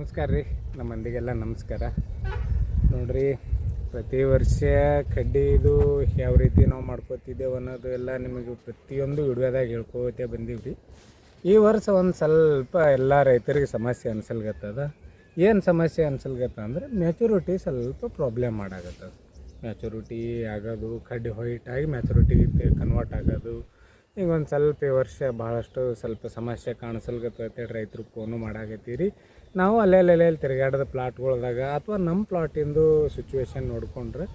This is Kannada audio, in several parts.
ನಮಸ್ಕಾರ ರೀ, ನಮ್ಮ ಮಂದಿಗೆಲ್ಲ ನಮಸ್ಕಾರ. ನೋಡ್ರಿ, ಪ್ರತಿ ವರ್ಷ ಕಡ್ಡಿದು ಯಾವ ರೀತಿ ನಾವು ಮಾಡ್ಕೋತಿದ್ದೇವೆ ಅನ್ನೋದು ಎಲ್ಲ ನಿಮಗೆ ಪ್ರತಿಯೊಂದು ವಿಡಿಯೋದಾಗ ಹೇಳ್ಕೋತೇ ಬಂದೀವಿ ರೀ. ಈ ವರ್ಷ ಒಂದು ಸ್ವಲ್ಪ ಎಲ್ಲ ರೈತರಿಗೆ ಸಮಸ್ಯೆ ಅನ್ಸಲ್ಗತ್ತದ. ಏನು ಸಮಸ್ಯೆ ಅನ್ಸಲ್ಗತ್ತ ಅಂದರೆ ಮ್ಯಾಚುರಿಟಿ ಸ್ವಲ್ಪ ಪ್ರಾಬ್ಲಮ್ ಮಾಡಾಗತ್ತದ ಮ್ಯಾಚುರಿಟಿ ಆಗೋದು, ಕಡ್ಡಿ ಹೊಯ್ಟ್ ಆಗಿ ಮ್ಯಾಚುರಿಟಿ ಕನ್ವರ್ಟ್ ಆಗೋದು. ಈಗ ಒಂದು ಸ್ವಲ್ಪ ಈ ವರ್ಷ ಭಾಳಷ್ಟು ಸ್ವಲ್ಪ ಸಮಸ್ಯೆ ಕಾಣಿಸಲ್ಗತ್ತೈತೆ ರೈತರು ಫೋನು ಮಾಡಾಕತ್ತೀರಿ. ನಾವು ಅಲ್ಲೇ ಅಲ್ಲೇ ತಿರುಗಾಡದ ಪ್ಲಾಟ್ಗಳ್ದಾಗ ಅಥವಾ ನಮ್ಮ ಪ್ಲಾಟಿಂದು ಸಿಚುವೇಶನ್ ನೋಡಿಕೊಂಡ್ರೆ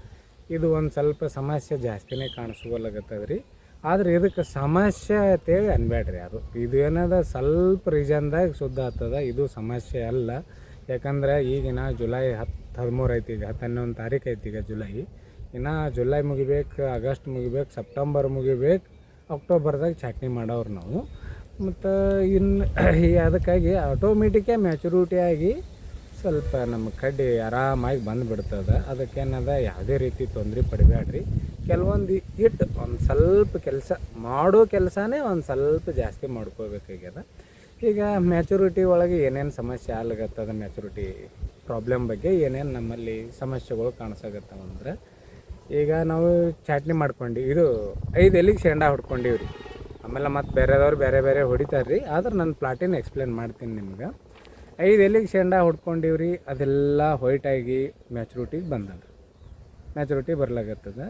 ಇದು ಒಂದು ಸ್ವಲ್ಪ ಸಮಸ್ಯೆ ಜಾಸ್ತಿನೇ ಕಾಣಿಸ್ಕೊಲಾಗತ್ತದ ರೀ ಆದ್ರೆ ಇದಕ್ಕೆ ಸಮಸ್ಯೆ ಅಂತೇಳಿ ಅನ್ಬೇಡ್ರಿ ಅದು. ಇದು ಏನದ ಸ್ವಲ್ಪ ರೀಸನ್ದಾಗ ಶುದ್ಧ ಆಗ್ತದ, ಇದು ಸಮಸ್ಯೆ ಅಲ್ಲ. ಯಾಕಂದ್ರೆ ಈಗಿನ ಜುಲೈ ಹತ್ತು ಹದಿಮೂರು ಐತಿ ಈಗ ಹತ್ತು ತಾರೀಕು ಐತಿ ಈಗ ಜುಲೈ. ಇನ್ನು ಜುಲೈ ಮುಗಿಬೇಕು, ಆಗಸ್ಟ್ ಮುಗಿಬೇಕು, ಸೆಪ್ಟೆಂಬರ್ ಮುಗಿಬೇಕು, ಅಕ್ಟೋಬರ್ದಾಗ ಚಾಟ್ನಿ ಮಾಡೋರು ನಾವು. ಮತ್ತು ಇನ್ನು ಅದಕ್ಕಾಗಿ ಆಟೋಮೆಟಿಕ್ಕೇ ಮ್ಯಾಚುರಿಟಿ ಆಗಿ ಸ್ವಲ್ಪ ನಮ್ಮ ಕಡ್ಡಿ ಆರಾಮಾಗಿ ಬಂದುಬಿಡ್ತದೆ. ಅದಕ್ಕೇನದ, ಯಾವುದೇ ರೀತಿ ತೊಂದರೆ ಪಡಿಬೇಡ್ರಿ ಕೆಲವೊಂದು ಇಟ್ಟು ಒಂದು ಸ್ವಲ್ಪ ಕೆಲಸ ಮಾಡೋ ಕೆಲಸನೇ ಒಂದು ಸ್ವಲ್ಪ ಜಾಸ್ತಿ ಮಾಡ್ಕೋಬೇಕಾಗ್ಯದ. ಈಗ ಮ್ಯಾಚುರಿಟಿ ಒಳಗೆ ಏನೇನು ಸಮಸ್ಯೆ ಆಗ್ಲಾಗತ್ತದ ಮ್ಯಾಚುರಿಟಿ ಪ್ರಾಬ್ಲಮ್ ಬಗ್ಗೆ ಏನೇನು ನಮ್ಮಲ್ಲಿ ಸಮಸ್ಯೆಗಳು ಕಾಣಿಸಾಗತ್ತವಂದ್ರೆ ಈಗ ನಾವು ಚಾಟ್ನಿ ಮಾಡ್ಕೊಂಡು, ಇದು ಐದು ಎಲ್ಲಿಗೆ ಶೇಂಡಾ ಹೊಡ್ಕೊಂಡಿವ್ರಿ. ಆಮೇಲೆ ಮತ್ತು ಬೇರೆದವ್ರು ಬೇರೆ ಬೇರೆ ಹೊಡಿತಾರೆ ರೀ ಆದ್ರೆ ನನ್ನ ಪ್ಲಾಟಿನ ಎಕ್ಸ್ಪ್ಲೇನ್ ಮಾಡ್ತೀನಿ ನಿಮ್ಗೆ. ಐದು ಎಲ್ಲಿಗೆ ಶೇಂಡಾ ಹೊಡ್ಕೊಂಡಿವಿ ರೀ ಅದೆಲ್ಲ ಹೊಯ್ಟಾಗಿ ಮ್ಯಾಚುರಿಟಿಗೆ ಬಂದದ. ಮ್ಯಾಚುರಿಟಿ ಬರ್ಲಾಗತ್ತದ.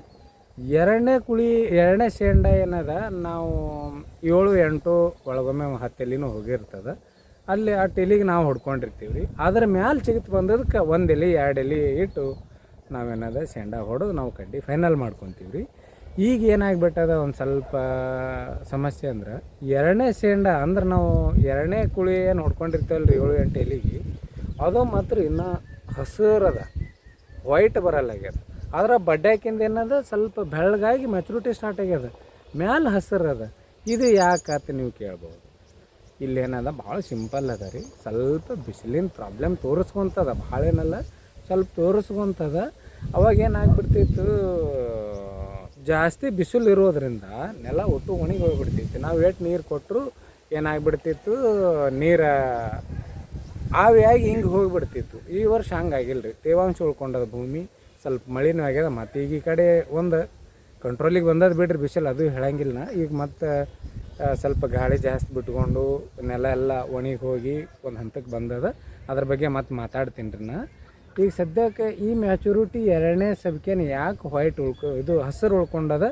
ಎರಡನೇ ಕುಳಿ, ಎರಡನೇ ಶೇಂಡಾ ಏನದ, ನಾವು ಏಳು, ಎಂಟು, ಒಳಗೊಮ್ಮೆ ಹತ್ತು ಎಲೆನೂ ಹೋಗಿರ್ತದ. ಅಲ್ಲಿ ಆ ಟೆಲಿಗೆ ನಾವು ಹೊಡ್ಕೊಂಡಿರ್ತೀವಿ ರೀ ಅದ್ರ ಮ್ಯಾಲೆ ಚಿಗಿತ್ ಬಂದದಕ್ಕೆ ಒಂದು ಎಲೆ, ಎರಡು ಎಲೆ ಇಟ್ಟು ನಾವೇನದ ಶೇಂಡಾ ಹೊಡೆದು ನಾವು ಕಡ್ಡಿ ಫೈನಲ್ ಮಾಡ್ಕೊತೀವಿ ರೀ ಈಗ ಏನಾಗ್ಬಿಟ್ಟದ ಒಂದು ಸ್ವಲ್ಪ ಸಮಸ್ಯೆ ಅಂದ್ರೆ ಎರಡನೇ ಸೇಂಡ ಅಂದ್ರೆ ನಾವು ಎರಡನೇ ಕುಳಿ ಏನು ಹೊಡ್ಕೊಂಡಿರ್ತೀವಲ್ಲ ರೀ ಏಳು ಎಂಟು ಎಲಿಗೆ ಅದು ಮಾತ್ರ ಇನ್ನೂ ಹಸಿರದ ವೈಟ್ ಬರಲ್ಲ ಬರಲ್ಲಾಗ್ಯದ ಆದ್ರೆ ಬಡ್ಡ್ಯಾಕಿಂದ ಏನದ ಸ್ವಲ್ಪ ಬೆಳ್ಳಗಾಗಿ ಮೆಚುರಿಟಿ ಸ್ಟಾರ್ಟ್ ಆಗ್ಯದ. ಮ್ಯಾಲೆ ಹಸಿರದ. ಇದು ಯಾಕಂತ ನೀವು ಕೇಳ್ಬೋದು. ಇಲ್ಲೇನದ ಭಾಳ ಸಿಂಪಲ್ ಅದ ರೀ. ಸ್ವಲ್ಪ ಬಿಸಿಲಿನ ಪ್ರಾಬ್ಲಮ್ ತೋರಿಸ್ಕೊಂತದ. ಭಾಳ ಏನಲ್ಲ ಸ್ವಲ್ಪ ತೋರಿಸ್ಕೊಂತದ. ಅವಾಗ ಏನಾಗ್ಬಿಡ್ತಿತ್ತು ಜಾಸ್ತಿ ಬಿಸಿಲು ಇರೋದ್ರಿಂದ ನೆಲ ಒಟ್ಟು ಒಣಗಿ ಹೋಗ್ಬಿಡ್ತಿತ್ತು ನಾವು ಎಷ್ಟು ನೀರು ಕೊಟ್ಟರು ಏನಾಗ್ಬಿಡ್ತಿತ್ತು? ನೀರು ಆವಿಯಾಗಿ ಹಿಂಗೆ ಹೋಗಿಬಿಡ್ತಿತ್ತು. ಈ ವರ್ಷ ಹಂಗಾಗಿಲ್ಲ ತೇವಾಂಶ ಉಳ್ಕೊಂಡದ ಭೂಮಿ, ಸ್ವಲ್ಪ ಮಳಿನೂ ಆಗ್ಯದ. ಮತ್ತು ಈಗ ಈ ಕಡೆ ಒಂದು ಕಂಟ್ರೋಲಿಗೆ ಬಂದದ್ದು ಬಿಡ್ರಿ ಬಿಸಿಲು. ಅದು ಹೇಳಂಗಿಲ್ಲ ಈಗ ಮತ್ತು ಸ್ವಲ್ಪ ಗಾಳಿ ಜಾಸ್ತಿ ಬಿಟ್ಕೊಂಡು ನೆಲ ಎಲ್ಲ ಒಣಗಿ ಹೋಗಿ ಒಂದು ಹಂತಕ್ಕೆ ಬಂದದ. ಅದ್ರ ಬಗ್ಗೆ ಮತ್ತೆ ಮಾತಾಡ್ತೀನಿ ರೀ ನಾ. ಈಗ ಸದ್ಯಕ್ಕೆ ಈ ಮ್ಯಾಚುರಿಟಿ ಎರಡನೇ ಸಬ್ಕೇನ ಯಾಕೆ ವೈಟ್ ಉಳ್ಕೊ, ಇದು ಹಸಿರು ಉಳ್ಕೊಂಡದ?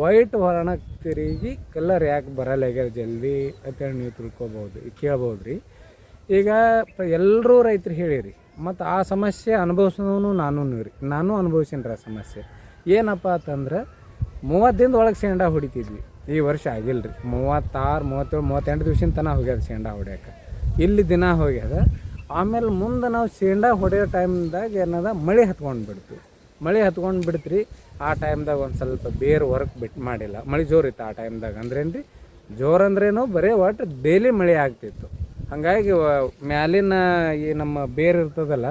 ವೈಟ್ ಹೊರಣಕ್ಕೆ ತಿರುಗಿ ಕಲರ್ ಯಾಕೆ ಬರಲ್ಲ ಆಗ್ಯದ ಜಲ್ದಿ ಅಂತೇಳಿ ನೀವು ತಿಳ್ಕೊಬೋದು ಕೇಳ್ಬೋದು ರೀ ಈಗ ಎಲ್ಲರೂ ರೈತರು ಹೇಳಿರಿ, ಮತ್ತು ಆ ಸಮಸ್ಯೆ ಅನುಭವಿಸೋನು ನಾನು ರೀ ನಾನು ಅನುಭವಿಸೀನಿ ರೀ ಆ ಸಮಸ್ಯೆ. ಏನಪ್ಪ ಅಂತಂದ್ರೆ ಮೂವತ್ತು ದಿನದ ಒಳಗೆ ಶೇಂಡಾ ಹೊಡಿತಿದ್ವಿ, ಈ ವರ್ಷ ಆಗಿಲ್ಲ ರೀ ಮೂವತ್ತಾರು, ಮೂವತ್ತೇಳು, ಮೂವತ್ತೆಂಟು ದಿವ್ಸಿನ ತನಕ ಹೋಗ್ಯದ ಶೇಂಡಾ ಹೊಡ್ಯಾಕೆ. ಇಲ್ಲಿ ದಿನ ಹೋಗ್ಯದ ಆಮೇಲೆ ಮುಂದೆ ನಾವು ಶೇಂಡಾ ಹೊಡೆಯೋ ಟೈಮ್ದಾಗ ಏನದ ಮಳೆ ಹತ್ಕೊಂಡು ಬಿಡ್ತು ಮಳೆ ಹತ್ಕೊಂಡು ಬಿಡ್ತ್ರಿ, ಆ ಟೈಮ್ದಾಗ ಒಂದು ಸ್ವಲ್ಪ ಬೇರೆ ವರ್ಕ್ ಬಿಟ್ಟು ಮಾಡಿಲ್ಲ. ಮಳೆ ಜೋರು ಇತ್ತು ಆ ಟೈಮ್ದಾಗ ಅಂದ್ರೇನು ರೀ ಜೋರು ಅಂದ್ರೇನು ಬರೀ ಒಟ್ಟು ಡೈಲಿ ಮಳೆ ಆಗ್ತಿತ್ತು. ಹಾಗಾಗಿ ಮ್ಯಾಲಿನ ಈ ನಮ್ಮ ಬೇರು ಇರ್ತದಲ್ಲ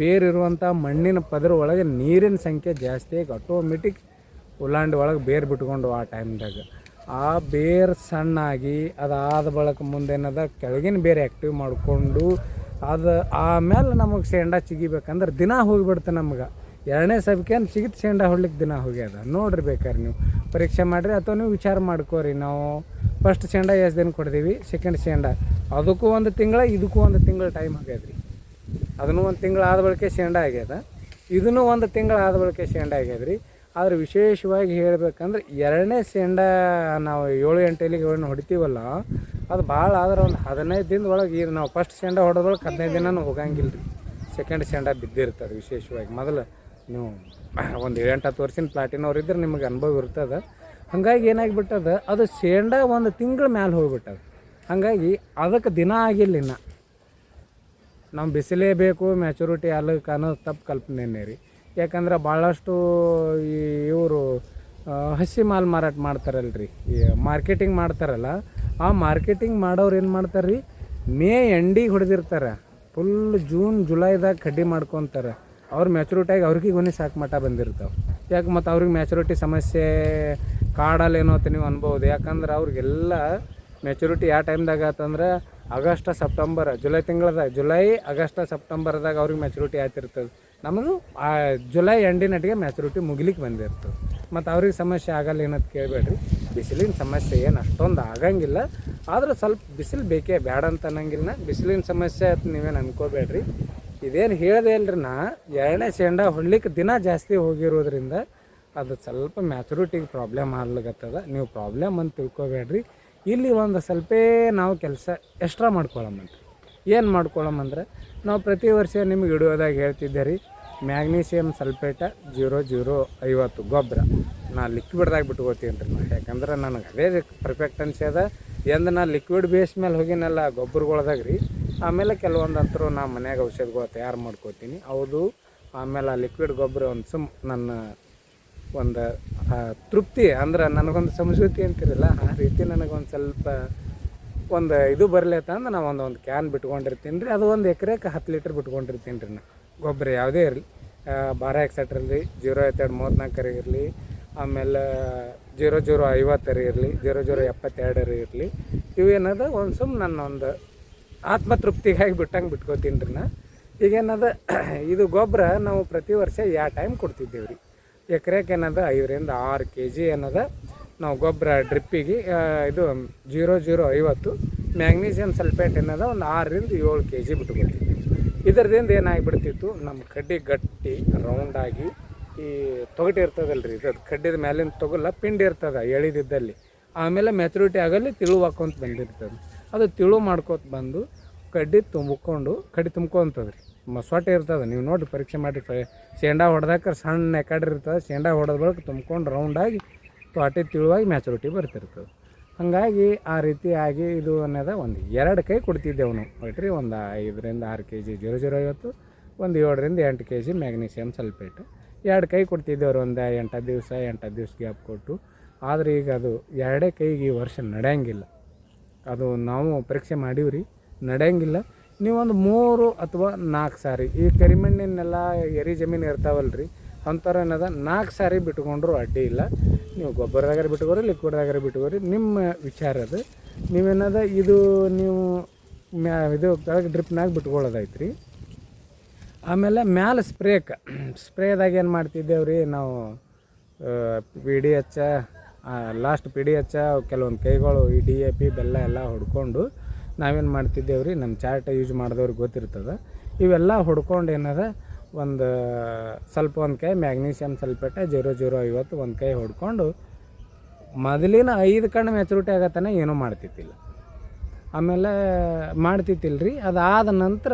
ಬೇರಿರುವಂಥ ಮಣ್ಣಿನ ಪದರ ಒಳಗೆ ನೀರಿನ ಸಂಖ್ಯೆ ಜಾಸ್ತಿ ಆಗಿ ಆಟೋಮೆಟಿಕ್ ಉಲ್ಲಾಂಡಿ ಒಳಗೆ ಬೇರು ಬಿಟ್ಕೊಂಡು ಆ ಟೈಮ್ದಾಗ. ಆ ಬೇರು ಸಣ್ಣಾಗಿ ಅದಾದ ಬಳಿಕ ಮುಂದೇನದ, ಕೆಳಗಿನ ಬೇರೆ ಆ್ಯಕ್ಟಿವ್ ಮಾಡಿಕೊಂಡು ಅದು ಆಮೇಲೆ ನಮಗೆ ಶೇಂಡಾ ಚಿಗಿಬೇಕಂದ್ರೆ ದಿನ ಹೋಗಿಬಿಡ್ತು ನಮ್ಗೆ. ಎರಡನೇ ಸಬ್ಕೇನು ಚಿಗಿತ್ ಶೇಂಡಾ ಹೊಡ್ಲಿಕ್ಕೆ ದಿನ ಹೋಗ್ಯದ. ನೋಡ್ರಿ ಬೇಕಾದ್ರೆ ನೀವು. ಪರೀಕ್ಷೆ ಮಾಡಿರಿ ಅಥವಾ ನೀವು ವಿಚಾರ ಮಾಡ್ಕೋರಿ. ನಾವು ಫಸ್ಟ್ ಶೇಂಡಾ ಎಷ್ಟು ದಿನ ಕೊಡ್ತೀವಿ ಸೆಕೆಂಡ್ ಶೇಂಡಾ. ಅದಕ್ಕೂ ಒಂದು ತಿಂಗಳ, ಇದಕ್ಕೂ ಒಂದು ತಿಂಗಳ ಟೈಮ್ ಆಗ್ಯದ್ರಿ. ಅದನ್ನು ಒಂದು ತಿಂಗಳು ಆದ ಬಳಿಕ ಶೇಂಡಾ ಆಗ್ಯದ. ಇದನ್ನು ಒಂದು ತಿಂಗಳು ಆದ ಬಳಿಕ ಶೇಂಡಾ ಆಗ್ಯದ್ರಿ. ಆದ್ರೆ ವಿಶೇಷವಾಗಿ ಹೇಳಬೇಕಂದ್ರೆ ಎರಡನೇ ಸೆಂಡ ನಾವು ಏಳು ಎಂಟು ಎಲಿಗೆ ಏನು ಹೊಡಿತೀವಲ್ಲ, ಅದು ಭಾಳ ಆದ್ರೆ ಒಂದು ಹದಿನೈದು ದಿನದ ಒಳಗೆ ಈಗ ನಾವು ಫಸ್ಟ್ ಸೆಂಡ ಹೊಡೆದೊಳಗೆ ಹದಿನೈದು ದಿನನೂ ಹೋಗಂಗಿಲ್ಲ ರೀ ಸೆಕೆಂಡ್ ಸೆಂಡ ಬಿದ್ದಿರ್ತದೆ ವಿಶೇಷವಾಗಿ. ಮೊದಲು ನೀವು ಒಂದು ಏಳೆಂಟು ಹತ್ತು ವರ್ಷದ ಪ್ಲಾಟಿನವ್ರು ಇದ್ರೆ ನಿಮಗೆ ಅನುಭವ ಇರ್ತದೆ. ಹಾಗಾಗಿ ಏನಾಗಿಬಿಟ್ಟದ, ಅದು ಸೆಂಡ ಒಂದು ತಿಂಗಳ ಮ್ಯಾಲೆ ಹೋಗ್ಬಿಟ್ಟದ. ಹಾಗಾಗಿ ಅದಕ್ಕೆ ದಿನ ಆಗಿಲ್ಲ ಇನ್ನು. ನಾವು ಬಿಸಿಲೇ ಬೇಕು ಮ್ಯಾಚುರಿಟಿ ಅಲ್ಲಕ್ಕೆ ಅನ್ನೋದು ತಪ್ಪು ಕಲ್ಪನೆನೇ ರೀ. ಯಾಕಂದ್ರೆ ಭಾಳಷ್ಟು ಈ ಇವರು ಹಸಿ ಮಾಲ್ ಮಾರಾಟ ಮಾಡ್ತಾರಲ್ರಿ. ಈ ಮಾರ್ಕೆಟಿಂಗ್ ಮಾಡ್ತಾರಲ್ಲ, ಆ ಮಾರ್ಕೆಟಿಂಗ್ ಮಾಡೋರು ಏನು ಮಾಡ್ತಾರೆ ರೀ ಮೇ ಎಂಡಿಗೆ ಹೊಡೆದಿರ್ತಾರೆ. ಫುಲ್ ಜೂನ್, ಜುಲೈದಾಗ ಕಡ್ಡಿ ಮಾಡ್ಕೊತಾರೆ. ಅವ್ರು ಮ್ಯಾಚುರಿಟಿಯಾಗಿ ಅವ್ರಿಗೆ ಗೊನೆ ಸಾಕು ಮಟ್ಟ ಬಂದಿರ್ತಾವೆ. ಯಾಕೆ ಮತ್ತು ಅವ್ರಿಗೆ ಮ್ಯಾಚುರಿಟಿ ಸಮಸ್ಯೆ ಕಾಡಲ್ಲೇನೋ ಅಂತ ನೀವು ಅನ್ಬೋದು. ಯಾಕಂದ್ರೆ ಅವ್ರಿಗೆಲ್ಲ ಮೆಚುರಿಟಿ ಯಾವ ಟೈಮ್ದಾಗ ಆತಂದ್ರೆ ಆಗಸ್ಟ್, ಸೆಪ್ಟೆಂಬರ್, ಜುಲೈ ತಿಂಗಳದಾಗ, ಜುಲೈ, ಆಗಸ್ಟ್, ಸೆಪ್ಟೆಂಬರ್ದಾಗ ಅವ್ರಿಗೆ ಮೆಚುರಿಟಿ ಆಯ್ತಿರ್ತದೆ ನಮ್ಮದು, ಆ, ಜುಲೈ ಎಂಡಿನಟ್ಟಿಗೆ ಮ್ಯಾಚುರಿಟಿ ಮುಗಿಲಿಕ್ಕೆ ಬಂದಿರ್ತದೆ. ಮತ್ತು ಅವ್ರಿಗೆ ಸಮಸ್ಯೆ ಆಗಲ್ಲ ಏನಂತ ಕೇಳಬೇಡ್ರಿ. ಬಿಸಿಲಿನ ಸಮಸ್ಯೆ ಏನು ಅಷ್ಟೊಂದು ಆಗಂಗಿಲ್ಲ. ಆದ್ರೆ ಸ್ವಲ್ಪ ಬಿಸಿಲು ಬೇಕೇ ಬೇಡ ಅಂತ ಅನ್ನಂಗಿಲ್ಲ ಬಿಸಿಲಿನ ಸಮಸ್ಯೆ ಅಂತ ನೀವೇನು ಅನ್ಕೋಬೇಡ್ರಿ. ಇದೇನು ಹೇಳಿದೆ ಅಲ್ರಿ ನಾ. ಎರಡನೇ ಶೇಂಡ ಹೊಡ್ಲಿಕ್ಕೆ ದಿನ ಜಾಸ್ತಿ ಹೋಗಿರೋದ್ರಿಂದ ಅದು ಸ್ವಲ್ಪ ಮ್ಯಾಚುರಿಟಿಗೆ ಪ್ರಾಬ್ಲಮ್ ಆಗ್ಲಿಕತ್ತದ. ನೀವು ಪ್ರಾಬ್ಲಮ್ ಅಂತ ತಿಳ್ಕೊಬೇಡ್ರಿ. ಇಲ್ಲಿ ಒಂದು ಸ್ವಲ್ಪ ನಾವು ಕೆಲಸ ಎಕ್ಸ್ಟ್ರಾ ಮಾಡ್ಕೊಳ್ಳಮ್ಮಂತ ಏನು ಮಾಡ್ಕೊಳ್ಳಮ್ಮಂದ್ರೆ ನಾವು ಪ್ರತಿ ವರ್ಷ ನಿಮ್ಗೆ ಹಿಡಿಯೋದಾಗ ಹೇಳ್ತಿದ್ದೆ ರೀ. ಮ್ಯಾಗ್ನೀಷಿಯಮ್ ಸಲ್ಫೇಟ ಜೀರೋ ಜೀರೋ ಐವತ್ತು ಗೊಬ್ಬರ. ನಾ ಲಿಕ್ವಿಡ್ದಾಗ ಬಿಟ್ಕೋತೀನಿ ರೀ ನಾ. ಯಾಕಂದ್ರೆ ನನಗೆ ಅದೇ ಪರ್ಫೆಕ್ಟ್ ಅನ್ಸ್ಯದ ಎಂದು ನಾ ಲಿಕ್ವಿಡ್ ಬೇಸ್ ಮೇಲೆ ಹೋಗಿನಲ್ಲ ಗೊಬ್ಬರಗಳ್ದಾಗ ರೀ ಆಮೇಲೆ ಕೆಲವೊಂದು ಅಂತರೂ ನಾ ಮನ್ಯಾಗ ಔಷಧಿಗಳು ತಯಾರು ಮಾಡ್ಕೋತೀನಿ. ಹೌದು, ಆಮೇಲೆ ಆ ಲಿಕ್ವಿಡ್ ಗೊಬ್ಬರ ಒಂದು ಸುಮ್ ನನ್ನ ಒಂದು ತೃಪ್ತಿ ಅಂದ್ರೆ ನನಗೊಂದು ಸಂಸ್ಕೃತಿ ಅಂತಿರಲ್ಲ, ಆ ರೀತಿ ನನಗೊಂದು ಸ್ವಲ್ಪ ಒಂದು ಇದು ಬರಲತ್ತ ಅಂದ್ರೆ ನಾವು ಒಂದು ಒಂದು ಕ್ಯಾನ್ ಬಿಟ್ಕೊಂಡಿರ್ತೀನಿ ರೀ ಅದು ಒಂದು ಎಕರೆಗೆ ಹತ್ತು ಲೀಟ್ರ್ ಬಿಟ್ಕೊಂಡಿರ್ತೀನಿ ರೀ ನಾ. ಗೊಬ್ಬರ ಯಾವುದೇ ಇರಲಿ ಬಾರ ಎಕ್ಸೆಟ್ರಲ್ಲಿ ಜೀರೋ ಎತ್ತೆರಡು ಮೂವತ್ತ್ನಾಲ್ಕರ ಇರಲಿ, ಆಮೇಲೆ ಜೀರೋ ಜೀರೋ ಐವತ್ತರ ಇರಲಿ, ಜೀರೋ ಜೀರೋ ಎಪ್ಪತ್ತೆರಡರ ಇರಲಿ ಇವೇನದ ಒಂದು ಸುಮ್ ನನ್ನ ಒಂದು ಆತ್ಮತೃಪ್ತಿಗಾಗಿ ಬಿಟ್ಟಂಗೆ ಬಿಟ್ಕೋತೀನಿ ರೀ ನಾ ಈಗೇನದ ಇದು ಗೊಬ್ಬರ ನಾವು ಪ್ರತಿ ವರ್ಷ ಯಾವ ಟೈಮ್ ಕೊಡ್ತಿದ್ದೇವೆ ರೀ ಎಕರೆಗೆ ಏನದ, ಐದರಿಂದ ಆರು ಕೆ ಜಿ ಏನದ, ನಾವು ಗೊಬ್ಬರ ಡ್ರಿಪ್ಪಿಗೆ ಇದು ಜೀರೋ ಜೀರೋ ಐವತ್ತು ಮ್ಯಾಗ್ನೀಷಿಯಮ್ ಸಲ್ಫೇಟ್ ಏನದ, ಒಂದು ಆರರಿಂದ ಏಳು ಕೆ ಜಿ ಬಿಟ್ಕೊಳ್ತಿದ್ವಿ ಇದರದಿಂದ ಏನಾಗ್ಬಿಡ್ತಿತ್ತು ನಮ್ಮ ಕಡ್ಡಿ ಗಟ್ಟಿ ರೌಂಡಾಗಿ ಈ ತೊಗಟಿ ಇರ್ತದಲ್ಲ ರೀ ಇದು ಕಡ್ಡಿದ ಮ್ಯಾಲಿನ ತೊಗಲ್ಲ, ಪಿಂಡಿ ಇರ್ತದೆ ಎಳಿದಿದ್ದಲ್ಲಿ. ಆಮೇಲೆ ಮೆಚುರಿಟಿ ಆಗಲ್ಲಿ ತಿಳು ಹಾಕೊಂತ ಬಂದಿರ್ತದೆ. ಅದು ತಿಳು ಮಾಡ್ಕೊತ ಬಂದು ಕಡ್ಡಿ ತುಂಬಿಕೊಂಡು, ಕಡ್ಡಿ ತುಂಬ್ಕೊಂತದ್ರಿ. ಮ ಸೊಟ್ಟೆ ಇರ್ತದೆ, ನೀವು ನೋಡಿ ಪರೀಕ್ಷೆ ಮಾಡಿ ಶೇಂಡಾ ಹೊಡೆದಾಕ ಸಣ್ಣ ಎಕಡೆ ಇರ್ತದೆ, ಶೇಂಡಾ ಹೊಡೆದ ಬಳಿಕ ತುಂಬ್ಕೊಂಡು ರೌಂಡಾಗಿ ತ್ವಾಟಿ ತಿಳುವಾಗಿ ಮ್ಯಾಚುರಿಟಿ ಬರ್ತಿರ್ತದೆ. ಹಾಗಾಗಿ ಆ ರೀತಿ ಆಗಿ ಇದು ಅನ್ನೋದ ಒಂದು ಎರಡು ಕೈ ಕೊಡ್ತಿದ್ದೆವು ನಾವು ಒಂದು ಐದರಿಂದ ಆರು ಕೆ ಜಿ ಜೀರೋ ಜೀರೋ ಐವತ್ತು, ಒಂದು ಏಳರಿಂದ ಎಂಟು ಕೆ ಜಿ ಮ್ಯಾಗ್ನೀಷಿಯಮ್ ಸಲ್ಫೇಟ್ ಎರಡು ಕೈ ಕೊಡ್ತಿದ್ದೆವ್ರು ಒಂದು ಎಂಟು ದಿವಸ, ಎಂಟು ದಿವ್ಸ ಗ್ಯಾಪ್ ಕೊಟ್ಟು. ಆದರೆ ಈಗ ಅದು ಎರಡೇ ಕೈಗೆ ಈ ವರ್ಷ ನಡೆಯಂಗಿಲ್ಲ. ಅದು ನಾವು ಪರೀಕ್ಷೆ ಮಾಡೀವ್ರಿ ನಡೆಯಂಗಿಲ್ಲ. ನೀವೊಂದು ಮೂರು ಅಥವಾ ನಾಲ್ಕು ಸಾರಿ, ಈ ಕರಿಮಣ್ಣಿನೆಲ್ಲ ಎರಿ ಜಮೀನು ಇರ್ತಾವಲ್ಲ ರೀ ಅಂಥವ್ರು ಏನದ ನಾಲ್ಕು ಸಾರಿ ಬಿಟ್ಕೊಂಡ್ರು ಅಡ್ಡಿ ಇಲ್ಲ. ನೀವು ಗೊಬ್ಬರದಾಗಾರ ಬಿಟ್ಕೋರಿ ಲಿಕ್ವಿಡ್ದಾಗಾರ ಬಿಟ್ಕೋರಿ ನಿಮ್ಮ ವಿಚಾರ ಅದು. ನೀವೇನದ ಇದು ನೀವು ಮ್ಯಾ ಇದು ಕೆಳಗೆ ಡ್ರಿಪ್ನಾಗ ಬಿಟ್ಕೊಳ್ಳೋದೈತೆ ರೀ ಆಮೇಲೆ ಮ್ಯಾಲೆ ಸ್ಪ್ರೇಕ ಸ್ಪ್ರೇದಾಗ ಏನು ಮಾಡ್ತಿದ್ದೇವೆ ರೀ ನಾವು P D H last P D H ಕೆಲವೊಂದು ಕೈಗಳು ಈ ಡಿ ಎ ಪಿ ಬೆಲ್ಲ ಎಲ್ಲ ಹೊಡ್ಕೊಂಡು ನಾವೇನು ಮಾಡ್ತಿದ್ದೇವೆ ರೀ ನಮ್ಮ ಚಾರ್ಟ್ ಯೂಸ್ ಮಾಡಿದವ್ರಿಗೆ ಗೊತ್ತಿರ್ತದೆ. ಇವೆಲ್ಲ ಹೊಡ್ಕೊಂಡು ಏನದ ಒಂದು ಸ್ವಲ್ಪ ಒಂದು ಕೈ ಮ್ಯಾಗ್ನೀಷಿಯಮ್ ಸಲ್ಫೇಟ ಜೀರೋ ಜೀರೋ ಐವತ್ತು ಒಂದು ಕೈ ಹೊಡ್ಕೊಂಡು ಮೊದಲಿನ ಐದು ಕಣ್ಣು ಮೆಚುರಿಟಿ ಆಗತ್ತಾನೆ ಏನೂ ಮಾಡ್ತಿತ್ತಿಲ್ಲ. ಆಮೇಲೆ ಮಾಡ್ತಿತ್ತಿಲ್ಲ ರೀ ಅದಾದ ನಂತರ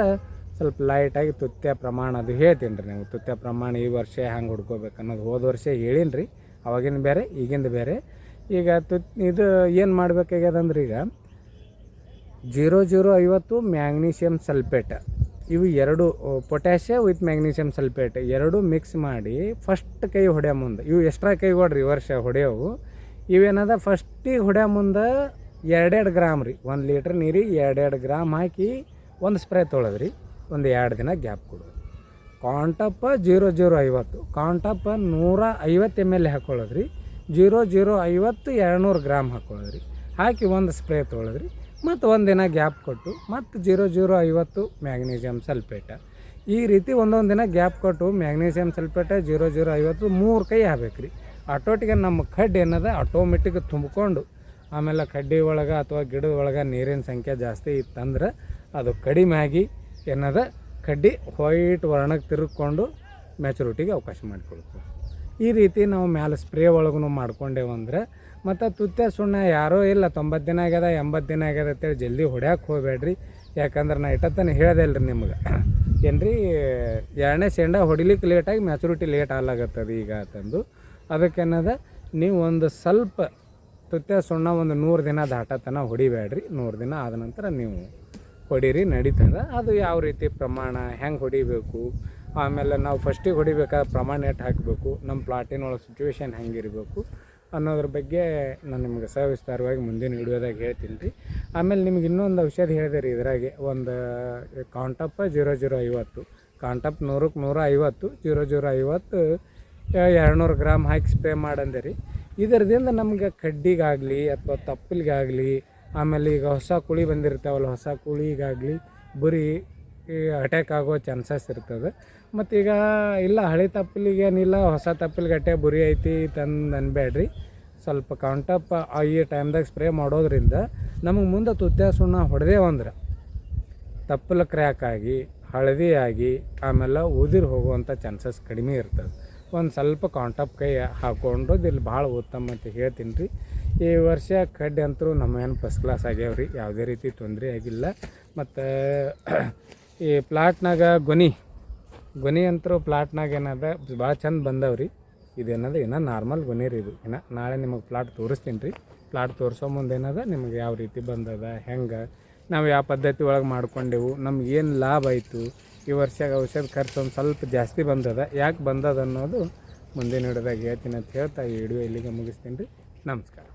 ಸ್ವಲ್ಪ ಲೈಟಾಗಿ ತುತ್ಯ ಪ್ರಮಾಣ ಅದು ಹೇಳ್ತೀನಿ ರೀ ನೀವು ತುತ್ಯ ಪ್ರಮಾಣ ಈ ವರ್ಷ ಹೆಂಗೆ ಹುಡ್ಕೋಬೇಕು ಅನ್ನೋದು ಹೋದ ವರ್ಷ ಹೇಳೀನಿ ರೀ. ಅವಾಗಿನ ಬೇರೆ, ಈಗಿಂದ ಬೇರೆ. ಈಗ ತುತ್ ಇದು ಏನು ಮಾಡಬೇಕಾಗ್ಯದಂದ್ರೆ ಈಗ ಜೀರೋ ಜೀರೋ ಐವತ್ತು ಮ್ಯಾಗ್ನೀಷಿಯಮ್ ಸಲ್ಫೇಟ್ ಇವು ಎರಡು ಪೊಟ್ಯಾಷಿಯ ವಿತ್ ಮ್ಯಾಗ್ನೀಷಿಯಮ್ ಸಲ್ಫೇಟ್ ಎರಡು ಮಿಕ್ಸ್ ಮಾಡಿ ಫಸ್ಟ್ ಕೈ ಹೊಡೆಯೋ ಮುಂದೆ, ಇವು ಎಕ್ಸ್ಟ್ರಾ ಕೈಗೊಡ್ರಿ ಈ ವರ್ಷ ಹೊಡೆಯೋವು. ಇವೇನದ ಫಸ್ಟಿಗೆ ಹೊಡೆಯ ಮುಂದೆ ಎರಡೆರಡು ಗ್ರಾಮ್ ರೀ, ಒಂದು ಲೀಟ್ರ್ ನೀರಿಗೆ ಎರಡೆರಡು ಗ್ರಾಮ್ ಹಾಕಿ ಒಂದು ಸ್ಪ್ರೇ ತೊಳೆದ್ರಿ, ಒಂದು ಎರಡು ದಿನ ಗ್ಯಾಪ್ ಕೊಡೋದು ಕಾಂಟಪ್ಪ ಜೀರೋ ಜೀರೋ ಐವತ್ತು, ಕಾಂಟಪ್ಪ ನೂರ ಐವತ್ತು ಎಂ ಎಲ್ ಹಾಕ್ಕೊಳ್ಳೋದ್ರಿ ಜೀರೋ ಜೀರೋ ಐವತ್ತು ಎರಡುನೂರು ಗ್ರಾಮ್ ಹಾಕ್ಕೊಳ್ಳೋದ್ರಿ ಹಾಕಿ ಒಂದು ಸ್ಪ್ರೇ ತೊಳೆದ್ರಿ. ಮತ್ತು ಒಂದಿನ ಗ್ಯಾಪ್ ಕೊಟ್ಟು ಮತ್ತು ಜೀರೋ ಜೀರೋ ಐವತ್ತು ಮ್ಯಾಗ್ನೀಷಿಯಮ್ ಸಲ್ಪೇಟ ಈ ರೀತಿ ಒಂದೊಂದು ದಿನ ಗ್ಯಾಪ್ ಕೊಟ್ಟು ಮ್ಯಾಗ್ನೀಷಿಯಮ್ ಸಲ್ಪೇಟ ಜೀರೋ ಜೀರೋ ಐವತ್ತು ಮೂರು ಕೈ ಆಗ್ಬೇಕು ರೀ ಆಟೋಟಿಗೆ ನಮ್ಮ ಕಡ್ಡಿ ಏನದ ಆಟೋಮೆಟಿಕ್ ತುಂಬಿಕೊಂಡು ಆಮೇಲೆ ಕಡ್ಡಿ ಒಳಗೆ ಅಥವಾ ಗಿಡದ ಒಳಗೆ ನೀರಿನ ಸಂಖ್ಯೆ ಜಾಸ್ತಿ ಇತ್ತಂದ್ರೆ ಅದು ಕಡಿಮೆ ಆಗಿ ಏನದ ಕಡ್ಡಿ ವೈಟ್ ವರ್ಣಕ್ಕೆ ತಿರುಗ್ಕೊಂಡು ಮ್ಯಾಚುರಿಟಿಗೆ ಅವಕಾಶ ಮಾಡಿಕೊಡ್ತದೆ ಈ ರೀತಿ ನಾವು ಮ್ಯಾಲೆ ಸ್ಪ್ರೇ ಒಳಗೂ ಮಾಡ್ಕೊಂಡೇವಂದ್ರೆ ಮತ್ತು ತುತ್ತೆ ಸುಣ್ಣ ಯಾರೂ ಇಲ್ಲ. ತೊಂಬತ್ತು ದಿನ ಆಗ್ಯದ, ಎಂಬತ್ತು ದಿನ ಆಗ್ಯದ ಅಂತೇಳಿ ಜಲ್ದಿ ಹೊಡ್ಯಾಕೆ ಹೋಗ್ಬೇಡ್ರಿ. ಯಾಕಂದ್ರೆ ನಾ ಇಟ್ಟತ್ತನ ಹೇಳ್ದಲ್ಲ ರೀ ನಿಮ್ಗೆ. ಏನು ರೀ ಎರಡನೇ ಶೇಂಡ ಹೊಡಿಲಿಕ್ಕೆ ಲೇಟಾಗಿ ಮ್ಯಾಚುರಿಟಿ ಲೇಟ್ ಆಗ್ಲಾಗತ್ತದ ಈಗ ತಂದು. ಅದಕ್ಕೇನದ, ನೀವು ಒಂದು ಸ್ವಲ್ಪ ತುತ್ತೆ ಸುಣ್ಣ ಒಂದು ನೂರು ದಿನ ದಾಟತನ ಹೊಡಿಬೇಡ್ರಿ. ನೂರು ದಿನ ಆದ ನಂತರ ನೀವು ಹೊಡೀರಿ, ನಡೀತದ. ಅದು ಯಾವ ರೀತಿ ಪ್ರಮಾಣ, ಹೆಂಗೆ ಹೊಡಿಬೇಕು? ಆಮೇಲೆ ನಾವು ಫಸ್ಟಿಗೆ ಹೊಡಿಬೇಕಾದ ಪ್ರಮಾಣ ಎಷ್ಟು ಹಾಕಬೇಕು? ನಮ್ಮ ಪ್ಲಾಟಿನೊಳಗೆ ಸಿಚುವೇಶನ್ ಹೆಂಗಿರಬೇಕು? ಅನ್ನೋದ್ರ ಬಗ್ಗೆ ನಾನು ನಿಮ್ಗೆ ಸವಿಸ್ತಾರವಾಗಿ ಮುಂದಿನ ವಿಡಿಯೋದಾಗ ಹೇಳ್ತೀನಿ ರೀ. ಆಮೇಲೆ ನಿಮ್ಗೆ ಇನ್ನೊಂದು ಔಷಧಿ ಹೇಳಿದೆ ರೀ ಇದರಾಗೆ. ಒಂದು ಕಾಂಟಪ್ಪ ಜೀರೋ ಜೀರೋ ಐವತ್ತು. ಕಾಂಟಪ್ ನೂರಕ್ಕೆ ನೂರ ಐವತ್ತು, ಜೀರೋ ಜೀರೋ ಐವತ್ತು ಎರಡುನೂರು ಗ್ರಾಮ್ ಹಾಕಿ ಸ್ಪ್ರೇ ಮಾಡಂದೆ ರೀ. ಇದರದಿಂದ ನಮ್ಗೆ ಕಡ್ಡಿಗಾಗಲಿ ಅಥವಾ ತಪ್ಪಲಿಗಾಗಲಿ, ಆಮೇಲೆ ಈಗ ಹೊಸ ಕುಳಿ ಬಂದಿರ್ತಾವಲ್ಲ, ಹೊಸ ಕುಳಿಗಾಗಲಿ, ಬರೀ ಅಟ್ಯಾಕ್ ಆಗೋ ಚಾನ್ಸಸ್ ಇರ್ತದೆ. ಮತ್ತು ಈಗ ಇಲ್ಲ, ಹಳೆ ತಪ್ಪಲಿಗೆ ಏನಿಲ್ಲ, ಹೊಸ ತಪ್ಪಲಿಗೆ ಗಟ್ಟೆ ಬುರಿ ಐತಿ ತಂದು ಅನ್ಬೇಡ್ರಿ ಸ್ವಲ್ಪ ಕೌಂಟಪ್ ಈ ಟೈಮ್ದಾಗ ಸ್ಪ್ರೇ ಮಾಡೋದ್ರಿಂದ ನಮಗೆ ಮುಂದೆ ತುತ್ತೆ ಸುಣ್ಣ ಹೊಡೆದೇವಂದ್ರೆ ತಪ್ಪಲ ಕ್ರ್ಯಾಕ್ ಆಗಿ, ಹಳದಿ ಆಗಿ, ಆಮೇಲೆ ಉದಿರು ಹೋಗುವಂಥ ಚಾನ್ಸಸ್ ಕಡಿಮೆ ಇರ್ತದೆ. ಒಂದು ಸ್ವಲ್ಪ ಕಾಂಟಪ್ ಕೈ ಹಾಕ್ಕೊಂಡು ಇಲ್ಲಿ ಭಾಳ ಉತ್ತಮ ಅಂತ ಹೇಳ್ತೀನಿ ರೀ ಈ ವರ್ಷ ಕಡ್ಡಿ ಅಂತರೂ ನಮ್ಮ ಏನು ಫಸ್ಟ್ ಕ್ಲಾಸ್ ಆಗ್ಯಾವ ರೀ ಯಾವುದೇ ರೀತಿ ತೊಂದರೆ ಆಗಿಲ್ಲ. ಮತ್ತು ಈ ಪ್ಲಾಟ್ನಾಗ ಗೊನಿ. ಗೊನಿ ಅಂತರೂ ಪ್ಲಾಟ್ನಾಗ ಏನದ, ಭಾಳ ಚಂದ ಬಂದವ ರೀ ಇದೇನದ ಇನ್ನು ನಾರ್ಮಲ್ ಗೊನಿ ರೀ ಇದು. ಇನ್ನು ನಾಳೆ ನಿಮಗೆ ಪ್ಲಾಟ್ ತೋರಿಸ್ತೀನಿ ರೀ. ಪ್ಲಾಟ್ ತೋರಿಸೋ ಮುಂದೆ ಏನದ, ನಿಮಗೆ ಯಾವ ರೀತಿ ಬಂದದ, ಹೆಂಗೆ, ನಾವು ಯಾವ ಪದ್ಧತಿ ಒಳಗೆ ಮಾಡ್ಕೊಂಡೆವು ನಮ್ಗೆ ಏನು ಲಾಭ ಆಯಿತು, ಈ ವರ್ಷ ಔಷಧ ಖರ್ಚು ಒಂದು ಸ್ವಲ್ಪ ಜಾಸ್ತಿ ಬಂದದ, ಯಾಕೆ ಬಂದದ ಅನ್ನೋದು ಮುಂದಿನ ಹಿಡಿದಾಗ ಹೇಳ್ತೀನಿ ಅಂತ ಹೇಳ್ತಾ ಈ ವಿಡಿಯೋ ಇಲ್ಲಿಗೆ ಮುಗಿಸ್ತೀನಿ ರೀ. ನಮಸ್ಕಾರ.